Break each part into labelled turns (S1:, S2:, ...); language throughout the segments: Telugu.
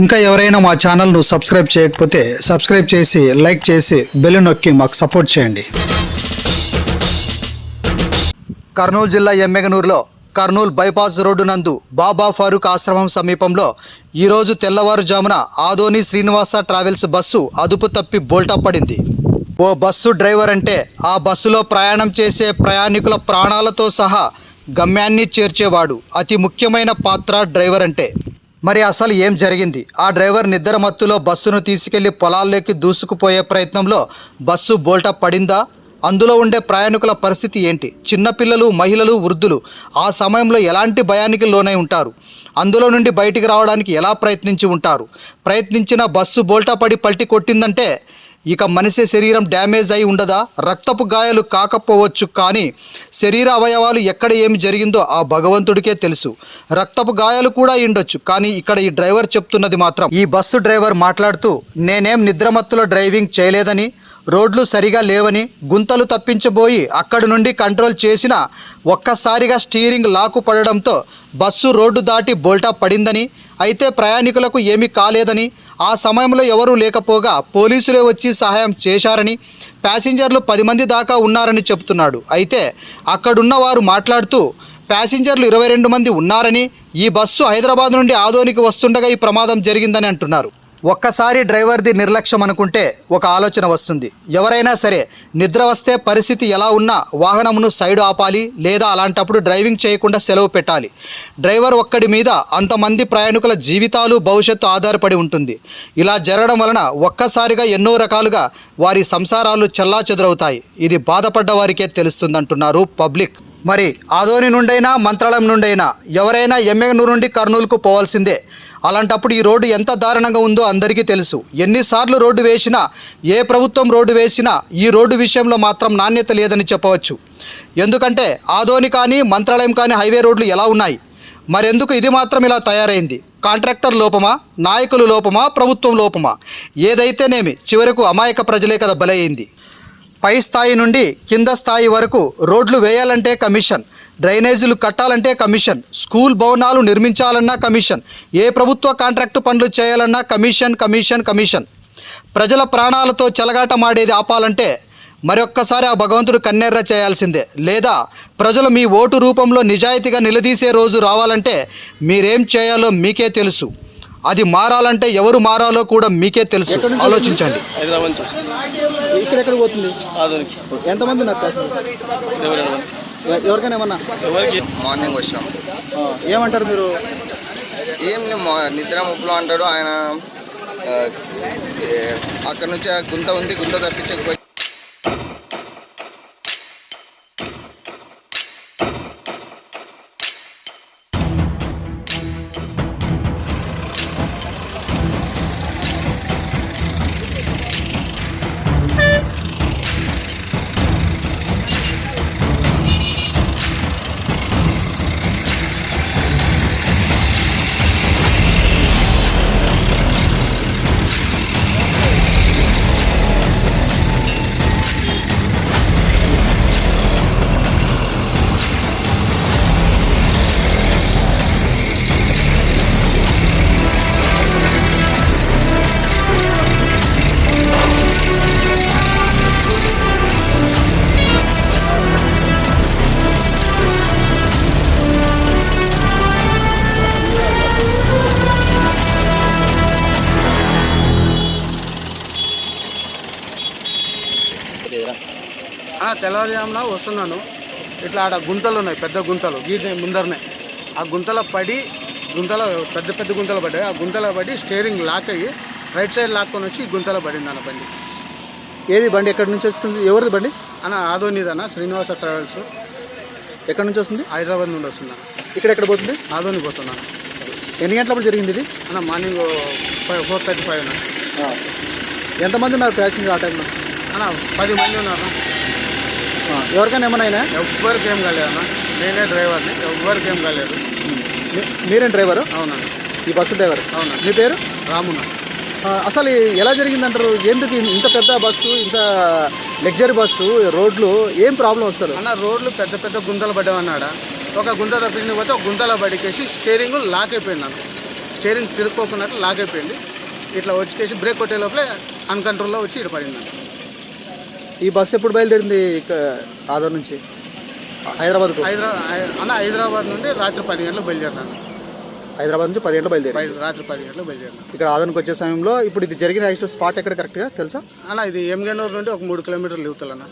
S1: ఇంకా ఎవరైనా మా ఛానల్ను సబ్స్క్రైబ్ చేయకపోతే సబ్స్క్రైబ్ చేసి లైక్ చేసి బెల్ నొక్కి మాకు సపోర్ట్ చేయండి. కర్నూలు జిల్లా ఎమ్మెగనూరులో కర్నూలు బైపాస్ రోడ్డు నందు బాబా ఫారూక్ ఆశ్రమం సమీపంలో ఈరోజు తెల్లవారుజామున ఆదోని శ్రీనివాస ట్రావెల్స్ బస్సు అదుపు తప్పి బోల్టా పడింది. ఓ బస్సు డ్రైవర్ అంటే ఆ బస్సులో ప్రయాణం చేసే ప్రయాణికుల ప్రాణాలతో సహా గమ్యాన్ని చేర్చేవాడు అతి ముఖ్యమైన పాత్ర డ్రైవర్ అంటే. మరి అసలు ఏం జరిగింది? ఆ డ్రైవర్ నిద్ర మత్తులో బస్సును తీసుకెళ్ళి పొలాల్లోకి దూసుకుపోయే ప్రయత్నంలో బస్సు బోల్టా పడిందా? అందులో ఉండే ప్రయాణికుల పరిస్థితి ఏంటి? చిన్నపిల్లలు మహిళలు వృద్ధులు ఆ సమయంలో ఎలాంటి భయానికి లోనై ఉంటారు? అందులో నుండి బయటికి రావడానికి ఎలా ప్రయత్నించి ఉంటారు? ప్రయత్నించిన బస్సు బోల్టా పడి పల్టి కొట్టిందంటే ఇక మనిషి శరీరం డ్యామేజ్ అయి ఉండదా? రక్తపు గాయాలు కాకపోవచ్చు కానీ శరీర అవయవాలు ఎక్కడ ఏమి జరిగిందో ఆ భగవంతుడికే తెలుసు. రక్తపు గాయాలు కూడా ఉండొచ్చు కానీ ఇక్కడ ఈ డ్రైవర్ చెప్తున్నది మాత్రం. ఈ బస్సు డ్రైవర్ మాట్లాడుతూ నేనేం నిద్రమత్తులో డ్రైవింగ్ చేయలేదని రోడ్లు సరిగా లేవని గుంతలు తప్పించబోయి అక్కడి నుండి కంట్రోల్ చేసిన ఒక్కసారిగా స్టీరింగ్ లాకు పడడంతో బస్సు రోడ్డు దాటి బోల్టా పడిందని అయితే ప్రయాణికులకు ఏమీ కాలేదని ఆ సమయంలో ఎవరూ లేకపోగా పోలీసులే వచ్చి సహాయం చేశారని ప్యాసింజర్లు పది మంది దాకా ఉన్నారని చెబుతున్నాడు. అయితే అక్కడున్న వారు మాట్లాడుతూ ప్యాసింజర్లు ఇరవై రెండు మంది ఉన్నారని ఈ బస్సు హైదరాబాద్ నుండి ఆదోనికి వస్తుండగా ఈ ప్రమాదం జరిగిందని అంటున్నారు. ఒక్కసారి డ్రైవర్ది నిర్లక్ష్యం అనుకుంటే ఒక ఆలోచన వస్తుంది. ఎవరైనా సరే నిద్ర వస్తే పరిస్థితి ఎలా ఉన్నా వాహనమును సైడ్ ఆపాలి లేదా అలాంటప్పుడు డ్రైవింగ్ చేయకుండా సెలవు పెట్టాలి. డ్రైవర్ ఒక్కడి మీద అంతమంది ప్రయాణికుల జీవితాలు భవిష్యత్తు ఆధారపడి ఉంటుంది. ఇలా జరగడం వలన ఒక్కసారిగా ఎన్నో రకాలుగా వారి సంసారాలు చెల్లా ఇది బాధపడ్డ వారికే తెలుస్తుందంటున్నారు పబ్లిక్. మరి ఆదోని నుండైనా మంత్రాలయం నుండైనా ఎవరైనా ఎమ్మెగనూరు నుండి కర్నూలుకు పోవాల్సిందే. అలాంటప్పుడు ఈ రోడ్డు ఎంత దారుణంగా ఉందో అందరికీ తెలుసు. ఎన్నిసార్లు రోడ్డు వేసినా ఏ ప్రభుత్వం రోడ్డు వేసినా ఈ రోడ్డు విషయంలో మాత్రం నాణ్యత లేదని చెప్పవచ్చు. ఎందుకంటే ఆదోని కానీ మంత్రాలయం కానీ హైవే రోడ్లు ఎలా ఉన్నాయి? మరెందుకు ఇది మాత్రం ఇలా తయారైంది? కాంట్రాక్టర్ లోపమా? నాయకులు లోపమా? ప్రభుత్వం లోపమా? ఏదైతేనేమి? చివరకు అమాయక ప్రజలే కదా బలైంది. పై స్థాయి నుండి కింద స్థాయి వరకు రోడ్లు వేయాలంటే కమిషన్ డ్రైనేజీలు కట్టాలంటే కమిషన్ స్కూల్ భవనాలు నిర్మించాలన్నా కమిషన్ ఏ ప్రభుత్వ కాంట్రాక్టు పనులు చేయాలన్నా కమిషన్ కమిషన్ కమిషన్. ప్రజల ప్రాణాలతో చెలగాటమాడేది ఆపాలంటే మరొక్కసారి ఆ భగవంతుడు కన్నెర్ర చేయాల్సిందే. లేదా ప్రజలు మీ ఓటు రూపంలో నిజాయితీగా నిలదీసే రోజు రావాలంటే మీరేం చేయాలో మీకే తెలుసు. అది మారాలంటే ఎవరు మారాలో కూడా మీకే తెలుసు. ఆలోచించండి.
S2: హైదరాబాద్ నుంచి వస్తుంది.
S1: ఇక్కడ ఎక్కడ పోతుంది ఎంతమంది ఎవరికైనా ఏమన్నా?
S3: మార్నింగ్ వచ్చాం.
S1: ఏమంటారు మీరు?
S3: ఏం నిద్ర ముప్పులో అంటాడు. ఆయన అక్కడ నుంచి గుంత ఉంది గుంత తప్పించకపోయి
S4: తెల్లవారుజామున వస్తున్నాను. ఇట్లా ఆడ గుంతలు ఉన్నాయి పెద్ద గుంతలు. గీత ముందరనే. ఆ గుంతలో పడి గుంతలో పెద్ద పెద్ద గుంతలు పడ్డాయి. ఆ గుంతలో పడి స్టీరింగ్ లాక్ అయ్యి రైట్ సైడ్ లాక్కొని వచ్చి గుంతలో పడింది అన్న బండి.
S1: ఏది బండి ఎక్కడి నుంచి వస్తుంది? ఎవరిది బండి?
S4: అన్న ఆదోనిదన్న శ్రీనివాస ట్రావెల్స్.
S1: ఎక్కడి నుంచి వస్తుంది?
S4: హైదరాబాద్ నుండి వస్తున్నాను
S1: ఇక్కడ ఎక్కడ పోతుంది?
S4: ఆదోని పోతున్నాను
S1: ఎన్ని గంటలప్పుడు జరిగింది ఇది?
S4: అన్న morning five four thirty five అన్న.
S1: ఎంతమంది ఉన్నారు ప్యాసింజర్ ఆ టైంలో?
S4: అన్న పది మంది ఉన్నారు.
S1: ఎవరికైనా ఏమన్నా అయినా?
S4: ఎవ్వరికి ఏం కాలేదు అన్న. నేనే డ్రైవర్ని ఎవ్వరికి ఏం కాలేదు
S1: మీరేం డ్రైవరు?
S4: అవునన్న
S1: ఈ బస్సు డ్రైవర్.
S4: అవునా.
S1: మీ పేరు?
S4: రామున్న
S1: అసలు ఎలా జరిగిందంటారు? ఎందుకు ఇంత పెద్ద బస్సు ఇంత లగ్జరీ బస్సు రోడ్లు ఏం ప్రాబ్లం అసలు?
S4: అన్న రోడ్లు పెద్ద పెద్ద గుంతలు పడ్డామన్నాడ ఒక గుంత తప్పించి పోతే ఒక గుంతలో పడికేసి స్టీరింగ్ లాక్ అయిపోయింది అన్న. స్టీరింగ్ తిరుక్కోకున్నట్లు లాగ్ అయిపోయింది. ఇట్లా వచ్చేసి బ్రేక్ కొట్టే లోపలే అన్కంట్రోల్లో వచ్చి ఇటు పడిందండి
S5: ఈ బస్సు ఎప్పుడు బయలుదేరింది ఇక్కడ ఆదోర్ నుంచి? హైదరాబాద్కు?
S4: హైదరాబాద్ అన్న హైదరాబాద్ నుండి రాత్రి పది గంటలకు బయలుదేరినాను.
S5: హైదరాబాద్ నుంచి పది గంటలు బయలుదేరి
S4: బయ- రాత్రి పది గంటలకు బయలుదేరినాను.
S5: ఇక్కడ ఆదోనికి వచ్చే సమయంలో ఇప్పుడు ఇది జరిగిన యాక్సిడెంట్ స్పాట్ ఎక్కడ కరెక్ట్గా తెలుసా?
S4: అన్న ఇది ఎంగనూరు నుండి ఒక మూడు కిలోమీటర్లు ఇవుతాలన్న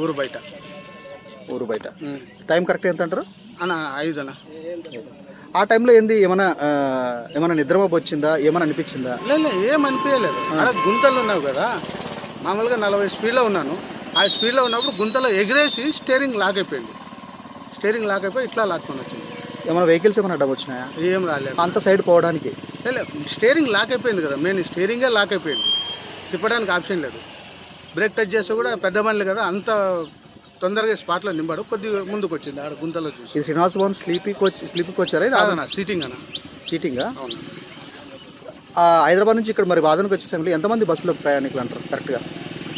S4: ఊరు బయట.
S5: ఊరు బయట. టైం కరెక్ట్ ఎంత అంటారు?
S4: అన్న ఐదు అన్న.
S5: ఆ టైంలో ఏంది? ఏమైనా ఏమైనా నిద్రమపు వచ్చిందా ఏమైనా అనిపించిందా?
S4: లే లే, ఏం అనిపించలేదు అక్కడ గుంతలు ఉన్నావు కదా. మామూలుగా నలభై స్పీడ్లో ఉన్నాను. ఆ స్పీడ్లో ఉన్నప్పుడు గుంతలో ఎగిరేసి స్టీరింగ్ లాక్ అయిపోయింది. స్టీరింగ్ లాక్ అయిపోయి ఇట్లా లాక్కొని వచ్చింది.
S5: ఏమైనా వెహికల్స్ ఏమైనా అడ్డం వచ్చినాయా?
S4: ఏం రాలేదు.
S5: అంత సైడ్ పోవడానికి?
S4: లే, లే, స్టీరింగ్ లాక్ అయిపోయింది కదా. మెయిన్ స్టీరింగే లాక్ అయిపోయింది. తిప్పడానికి ఆప్షన్ లేదు. బ్రేక్ టచ్ చేస్తే కూడా పెద్ద బండ్లు కదా. అంత తొందరగా స్పాట్లో నింపాడు. కొద్దిగా ముందుకు వచ్చింది ఆడ గుంతలో చూసి.
S5: శ్రీనివాస్ భవన్ స్లీపీకి వచ్చి స్లీపీకి వచ్చారా?
S4: సీటింగ్ అన్న.
S5: సీటింగా?
S4: అవును.
S5: హైదరాబాద్ నుంచి ఇక్కడ మరి వాదనకు వచ్చే సమయంలో ఎంతమంది బస్సులో ప్రయాణికులు అంటారు? కరెక్ట్గా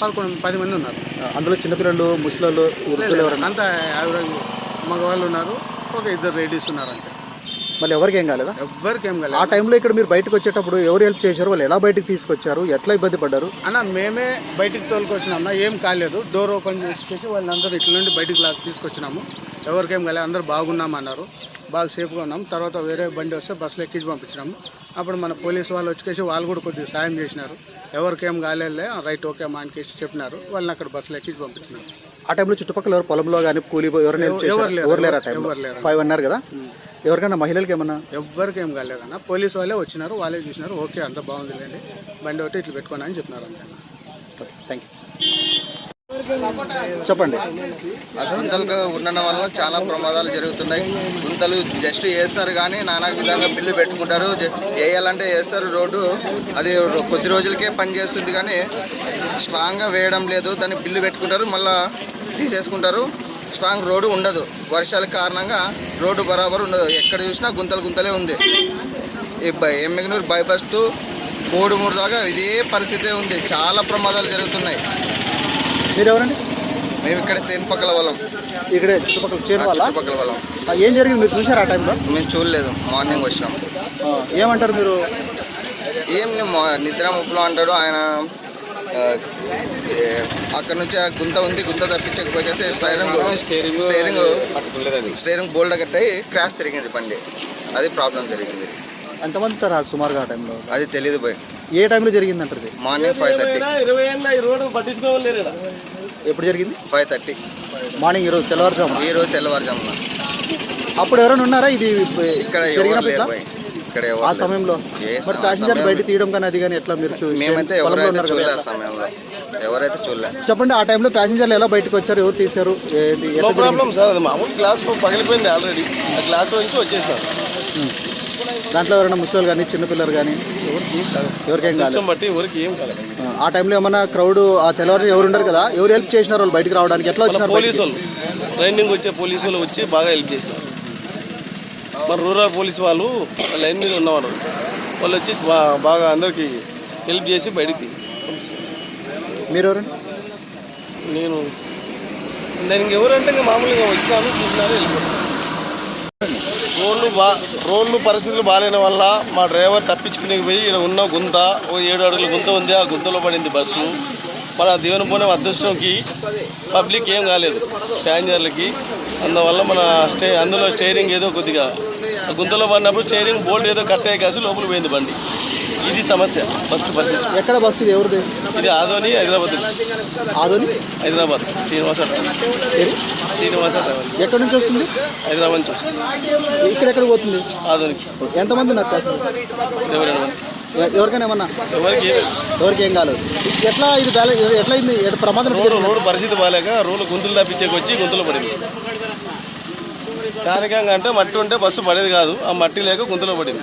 S4: పదకొండు పది మంది ఉన్నారు.
S5: అందులో చిన్నపిల్లలు ముసలోళ్ళు వృద్ధులు ఎవరైనా
S4: అంతా యావరేజ్ మగవాళ్ళు ఉన్నారు. ఒక ఇద్దరు లేడీస్ ఉన్నారు అంతే.
S5: మళ్ళీ ఎవరికి ఏం కాలేదా?
S4: ఎవ్వరికి ఏం
S5: ఆ
S4: కాలేదు.
S5: టైంలో ఇక్కడ మీరు బయటకు వచ్చేటప్పుడు ఎవరు హెల్ప్ చేశారు? వాళ్ళు ఎలా బయటకు తీసుకొచ్చారు? ఎట్లా ఇబ్బంది పడ్డారు?
S4: అన్న మేమే బయటికి తోలుకొచ్చినాం. ఏం కాలేదు. డోర్ ఓపెన్ చేసి వాళ్ళని అందరూ ఇట్ల నుండి బయటికి తీసుకొచ్చినాము. ఎవరికేం కాలేదు. అందరూ బాగున్నాం అన్నారు బాగా సేఫ్గా ఉన్నాం. తర్వాత వేరే బండి వస్తే బస్సులో ఎక్కించి పంపించినాము. అప్పుడు మన పోలీసు వాళ్ళు వచ్చేసి వాళ్ళు కూడా కొద్దిగా సాయం చేసినారు. ఎవరికేం కాలేదులే రైట్ ఓకే అమ్మా అనికేసి చెప్పినారు. వాళ్ళని అక్కడ బస్సులో ఎక్కించి పంపించినారు.
S5: ఆ టైంలో చుట్టుపక్కల ఎవరు పొలంలో కానీ కూలి?
S4: ఎవరు లేరు,
S5: ఎవరు. ఫైవ్ అన్నారు కదా. ఎవరికైనా మహిళలకి ఏమన్నా?
S4: ఎవ్వరికి ఏం కాలేదన్న పోలీసు వాళ్ళే వచ్చినారు వాళ్ళే చూసినారు. ఓకే అంత బాగుందిలేండి. బండి ఒకటి ఇట్లా పెట్టుకోండి అని చెప్పినారు అంతే.
S5: థ్యాంక్ యూ చెప్పండి.
S3: గుంతలు ఉండడం వల్ల చాలా ప్రమాదాలు జరుగుతున్నాయి. గుంతలు జస్ట్ వేస్తారు కానీ నానా విధంగా బిల్లు పెట్టుకుంటారు. వేయాలంటే వేస్తారు రోడ్డు. అది కొద్ది రోజులకే పని చేస్తుంది కానీ స్ట్రాంగ్గా వేయడం లేదు. దాన్ని బిల్లు పెట్టుకుంటారు. మళ్ళీ తీసేసుకుంటారు. స్ట్రాంగ్ రోడ్డు ఉండదు. వర్షాల కారణంగా రోడ్డు బరాబర్ ఉండదు. ఎక్కడ చూసినా గుంతలు గుంతలే ఉంది. ఈ బై- బైపాస్ టు కోడుమూరు దాకా ఇదే పరిస్థితే ఉంది. చాలా ప్రమాదాలు జరుగుతున్నాయి.
S5: మీరు ఎవరండి
S3: మేము ఇక్కడ చేను పక్కల వాళ్ళం.
S5: ఇక్కడే చుట్టుపక్కల చేరు వాళ్ళ?
S3: చుట్టుపక్కల వాళ్ళం.
S5: ఏం జరిగింది? మీరు చూసారు ఆ టైంలో?
S3: మేము చూడలేదు. మార్నింగ్ వచ్చినాం.
S5: ఆ, ఏమంటారు మీరు?
S3: ఏం నిద్ర ముప్పులో అంటాడు. ఆయన అక్కడ నుంచి ఆ గుంత ఉంది గుంత తప్పించకపోయేసి స్టైరింగ్
S2: స్టీరింగ్
S3: స్టీరింగ్ స్టీరింగ్ బోల్డ్ కట్టాయి క్రాష్ తిరిగింది బండి. అది ప్రాబ్లం జరిగింది.
S5: ఎంతమంది ఉంటారు సుమారుగా ఆ టైంలో?
S3: అది తెలియదు పోయి
S5: ఏ టైంలో జరిగింది అంటారు
S3: మార్నింగ్ ఫైవ్ థర్టీ
S2: ఇరవై ఏళ్ళ ఈ రోడ్డు పట్టించుకోలేరు
S5: ఎప్పుడు జరిగింది?
S3: ఫైవ్ థర్టీ
S5: మార్నింగ్ ఈరోజు తెల్లవారుజామున?
S3: ఈ రోజు తెల్లవారుజామున.
S5: అప్పుడు ఎవరైనా ఉన్నారా? ఇది
S3: ఇక్కడ ఎవరు లేరు ఇక్కడ
S5: ఆ. సమయంలో?
S3: ఏ
S5: మరి ప్యాసింజర్ బయట తీయడం కానీ అది కానీ ఎట్లా మీరు చూసి
S3: మేమైతే ఎవరైతే
S5: కదా
S3: చూడలేదు ఆ? సమయంలో. ఎవరైతే చూడలే.
S5: చెప్పండి ఆ టైంలో ప్యాసింజర్లు ఎలా బయటకు వచ్చారు? ఎవరు తీశారు?
S2: ప్రాబ్లం? సార్ అది మామూలు గ్లాస్ పగిలిపోయింది ఆల్రెడీ ఆ గ్లాస్ నుంచి వచ్చేసినాం
S5: ఉం. దాంట్లో ఎవరైనా ముసలి కానీ చిన్నపిల్లలు కానీ ఎవరికేం కాలేదు.
S2: ఇష్టం బట్టి ఎవరికి ఏం కాలేదు.
S5: ఆ, టైంలో ఏమన్నా క్రౌడ్ ఆ తెల్లవారు ఎవరు ఉండరు కదా ఎవరు హెల్ప్ చేసినారు వాళ్ళు బయటకు రావడానికి? ఎట్లా వచ్చినారు
S2: పోలీసు? వాళ్ళు ట్రైనింగ్ వచ్చే పోలీసు వాళ్ళు వచ్చి బాగా హెల్ప్ చేసినారు. మన రూరల్ పోలీస్ వాళ్ళు లైన్ మీద ఉన్నవారు వాళ్ళు వచ్చి బాగా అందరికి హెల్ప్ చేసి బయటికి
S5: మీరు ఎవరండి
S2: నేను నేను ఇంకెవరంటే ఇంకా మామూలుగా వచ్చినాను చూసినాను వెళ్ళిపోతాను రోడ్లు బా రోడ్లు పరిస్థితులు బాగాలేని వల్ల మా డ్రైవర్ తప్పించుకునే పోయి ఇక్కడ ఉన్న గుంత ఓ ఏడు అడుగుల గుంత ఉంది. ఆ గుంతలో పడింది బస్సు. మన దేవుని పోనే అదృష్టంకి పబ్లిక్ ఏం కాలేదు. ప్యాసింజర్లకి. అందువల్ల మన స్టే అందులో స్టైరింగ్ ఏదో కొద్దిగా. ఆ గుంతలో పడినప్పుడు స్టైరింగ్ బోల్ట్ ఏదో కట్టే కాసి లోపల పోయింది బండి. ఇది సమస్య. బస్సు పరిస్థితి
S5: ఎక్కడ బస్సు ఇది? ఎవరిది?
S2: ఇది ఆదోని హైదరాబాద్.
S5: ఆదోని?
S2: హైదరాబాద్. శ్రీనివాస ట్రావెల్స్? శ్రీనివాస ట్రావెల్స్.
S5: ఎక్కడి నుంచి వస్తుంది?
S2: హైదరాబాద్ నుంచి వస్తుంది.
S5: ఇక్కడ ఎక్కడ పోతుంది?
S2: ఆధునికి
S5: ఎంతమంది ఉన్నారు ప్యాసింజర్
S2: ఇరవై రెండు మంది.
S5: ఎ- ఎవరికైనా ఏమన్నా?
S2: ఎవరికి.
S5: ఎవరికి ఏం కాలేదు. ఎట్లా ఇది బ్యాలెన్స్ ఎట్లా అయింది ఎట్లా ప్రమాదం
S2: రోడ్డు? రోడ్డు పరిస్థితి బాగాలేక రోడ్డు గుంతులు తప్పించేకి వచ్చి గుంతలు పడింది. స్థానికంగా అంటే మట్టి ఉంటే బస్సు పడేది కాదు. ఆ మట్టి లేక గుంతలో పడింది.